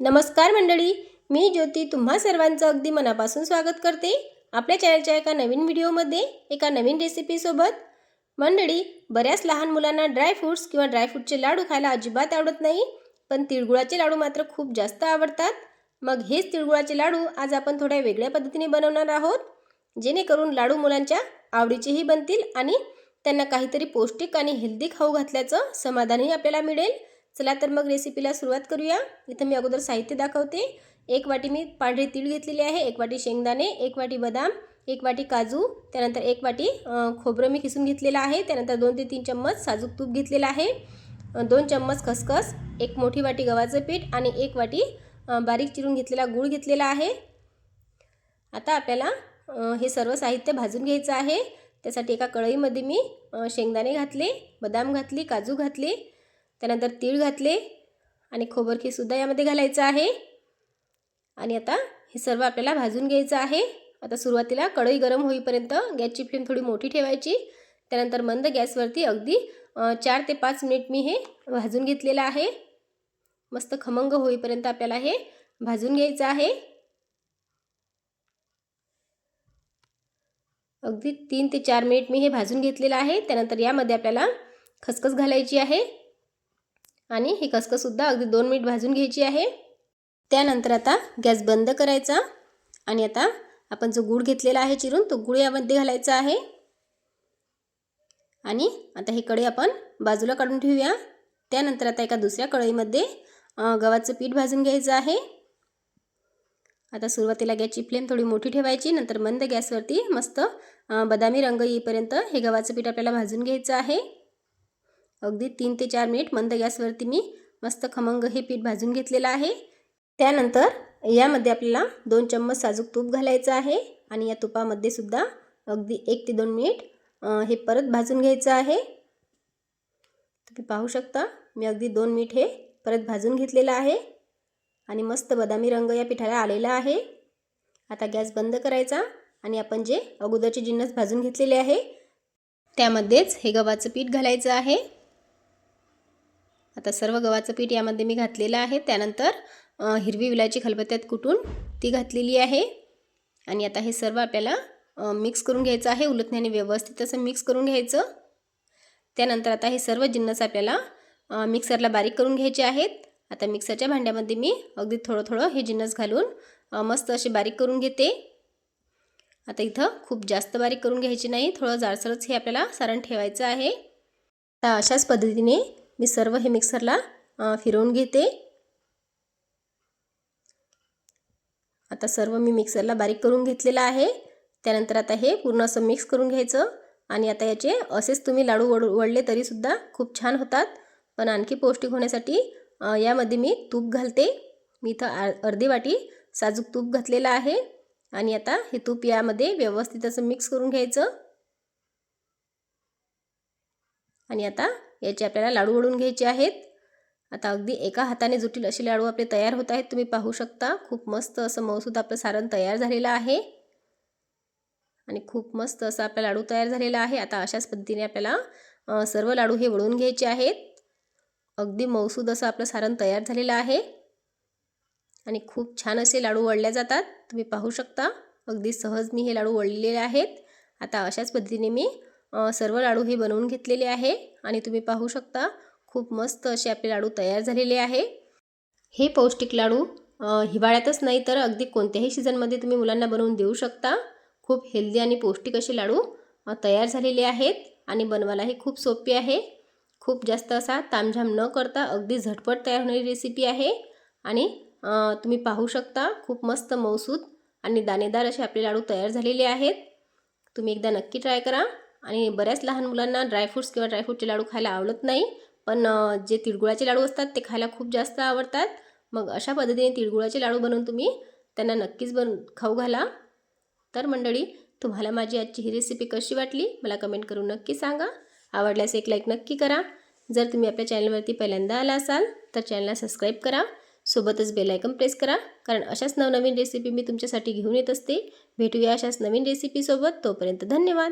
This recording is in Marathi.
नमस्कार मंडळी मी ज्योती तुम्हा सर्वांचं अगदी मनापासून स्वागत करते. आपल्या चॅनलच्या एका नवीन व्हिडिओमध्ये एका नवीन रेसिपीसोबत मंडळी बऱ्याच लहान मुलांना ड्रायफ्रूट्स किंवा ड्रायफ्रूटचे लाडू खायला अजिबात आवडत नाही पण तिळगुळाचे लाडू मात्र खूप जास्त आवडतात. मग हेच तिळगुळाचे लाडू आज आपण थोड्या वेगळ्या पद्धतीने बनवणार आहोत. जेणेकरून लाडू मुलांच्या आवडीचेही बनतील आणि त्यांना काहीतरी पौष्टिक आणि हेल्दी खाऊ घातल्याचं समाधानही आपल्याला मिळेल. चला तर मग रेसिपीला सुरुवात करूया. इथं मी अगोदर साहित्य दाखवते. एक वाटी मी पांढरे तीळ घेतलेले आहे एक वाटी शेंगदाणे एक वाटी बदाम एक वाटी काजू त्यानंतर एक वाटी खोबरं मी किसून घेतलेलं आहे त्यानंतर दोन ते तीन चम्मच साजूक तूप घेतलेलं आहे दोन चम्मच खसखस एक मोठी वाटी गव्हाचं पीठ आणि एक वाटी बारीक चिरून घेतलेला गूळ घेतलेला आहे. आता आपल्याला हे सर्व साहित्य भाजून घ्यायचं आहे. त्यासाठी एका कढईमध्ये मी शेंगदाणे घातले बदाम घातली काजू घातले त्यानंतर तीळ घातले आणि खोबरखीसुद्धा यामध्ये घालायचं आहे. आणि आता हे सर्व आपल्याला भाजून घ्यायचं आहे. आता सुरुवातीला कढई गरम होईपर्यंत गॅसची फ्लेम थोडी मोठी ठेवायची. त्यानंतर मंद गॅसवरती अगदी चार ते पाच मिनिट मी हे भाजून घेतलेलं आहे. मस्त खमंग होईपर्यंत आपल्याला हे भाजून घ्यायचं आहे. अगदी तीन ते चार मिनिट मी हे भाजून घेतलेलं आहे. त्यानंतर यामध्ये आपल्याला खसखस घालायची आहे. आणि ही खसखससुद्धा अगदी दोन मिनिट भाजून घ्यायची आहे. त्यानंतर आता गॅस बंद करायचा आणि आता आपण जो गूळ घेतलेला आहे चिरून तो गूळ यामध्ये घालायचा आहे. आणि आता हे कढई आपण बाजूला काढून ठेवूया. त्यानंतर आता एका दुसऱ्या कढईमध्ये गव्हाचं पीठ भाजून घ्यायचं आहे. आता सुरुवातीला गॅसची फ्लेम थोडी मोठी ठेवायची नंतर मंद गॅसवरती मस्त बदामी रंग येईपर्यंत हे गव्हाचं पीठ आपल्याला भाजून घ्यायचं आहे. अगदी तीन ते चार मिनिट मंद गॅसवरती मी मस्त खमंग हे पीठ भाजून घेतलेलं आहे. त्यानंतर यामध्ये आपल्याला दोन चम्मच साजूक तूप घालायचं आहे आणि या तुपामध्ये सुद्धा अगदी एक ते दोन मिनिट हे परत भाजून घ्यायचं आहे. तुम्ही पाहू शकता मी अगदी दोन मिनिट हे परत भाजून घेतलेलं आहे आणि मस्त बदामी रंग या पिठाला आलेला आहे. आता गॅस बंद करायचा आणि आपण जे अगोदरचे जिन्नस भाजून घेतलेले आहे त्यामध्येच हे गव्हाचं पीठ घालायचं आहे. आता सर्व गव्हाचं पीठ यामध्ये मी घातलेलं आहे. त्यानंतर हिरवी विलायची खलबत्त्यात कुटून ती घातलेली आहे. आणि आता हे सर्व आपल्याला मिक्स करून घ्यायचं आहे. उलटण्याने व्यवस्थित असं मिक्स करून घ्यायचं. त्यानंतर आता हे सर्व जिन्नस आपल्याला मिक्सरला बारीक करून घ्यायचे आहेत. आता मिक्सरच्या भांड्यामध्ये मी अगदी थोडं थोडं हे जिन्नस घालून मस्त असे बारीक करून घेते. आता इथं खूप जास्त बारीक करून घ्यायची नाही. थोडं जाडसरच हे आपल्याला सारण ठेवायचं आहे. आता अशाच पद्धतीने मी सर्व हे मिक्सरला फिरवून घेते. आता सर्व मी मिक्सरला बारीक करून घेतलेलं आहे. त्यानंतर आता हे पूर्ण असं मिक्स करून घ्यायचं. आणि आता याचे असेच तुम्ही लाडू वड वळले तरीसुद्धा खूप छान होतात. पण आणखी पौष्टिक होण्यासाठी यामध्ये मी तूप घालते. मी इथं अर्धी वाटी साजूक तूप घातलेलं आहे. आणि आता हे तूप यामध्ये व्यवस्थित असं मिक्स करून घ्यायचं. आणि आता याचे आपल्याला लाडू वळून घ्यायचे आहेत. आता अगदी एका हाताने जुटील असे लाडू आपले तयार होत आहेत. तुम्ही पाहू शकता. खूप मस्त असं मऊसूद आपलं सारण तयार झालेलं आहे. आणि खूप मस्त असं आपला लाडू तयार झालेला आहे. आता अशाच पद्धतीने आपल्याला सर्व लाडू हे वळून घ्यायचे आहेत. अगदी मऊसूद असं आपलं सारण तयार झालेलं आहे. आणि खूप छान असे लाडू वळल्या जातात. तुम्ही पाहू शकता. अगदी सहज मी हे लाडू वळलेले आहेत. आता अशाच पद्धतीने मी सर्व लाडू हे बनवून घेतलेले आहे आणि तुम्ही पाहू शकता खूप मस्त असे आपले लाडू तयार झालेले आहे. हे पौष्टिक लाडू हिवाळ्यातच नाही तर अगदी कोणत्याही सीझनमध्ये तुम्ही मुलांना बनवून देऊ शकता. खूप हेल्दी आणि पौष्टिक असे लाडू तयार झालेले आहेत आणि बनवायलाही खूप सोपी आहे. खूप जास्त असा तामझाम न करता अगदी झटपट तयार होणारी रेसिपी आहे आणि तुम्ही पाहू शकता खूप मस्त मौसूद आणि दाणेदार असे आपले लाडू तयार झालेले आहेत. तुम्ही एकदा नक्की ट्राय करा. आणि बऱ्याच लहान मुलांना ड्रायफ्रूट्स किंवा ड्रायफ्रूटचे लाडू खायला आवडत नाही पण जे तिळगुळाचे लाडू असतात ते खायला खूप जास्त आवडतात. मग अशा पद्धतीने तिळगुळाचे लाडू बनवून तुम्ही त्यांना नक्कीच बन खाऊ घाला. तर मंडळी तुम्हाला माझी आजची ही रेसिपी कशी वाटली मला कमेंट करून नक्की सांगा. आवडल्यास एक लाईक नक्की करा. जर तुम्ही आपल्या चॅनलवरती पहिल्यांदा आला असाल तर चॅनलला सबस्क्राईब करा. सोबतच बेलायकन प्रेस करा. कारण अशाच नवनवीन रेसिपी मी तुमच्यासाठी घेऊन येत असते. भेटूया अशाच नवीन रेसिपीसोबत तोपर्यंत धन्यवाद!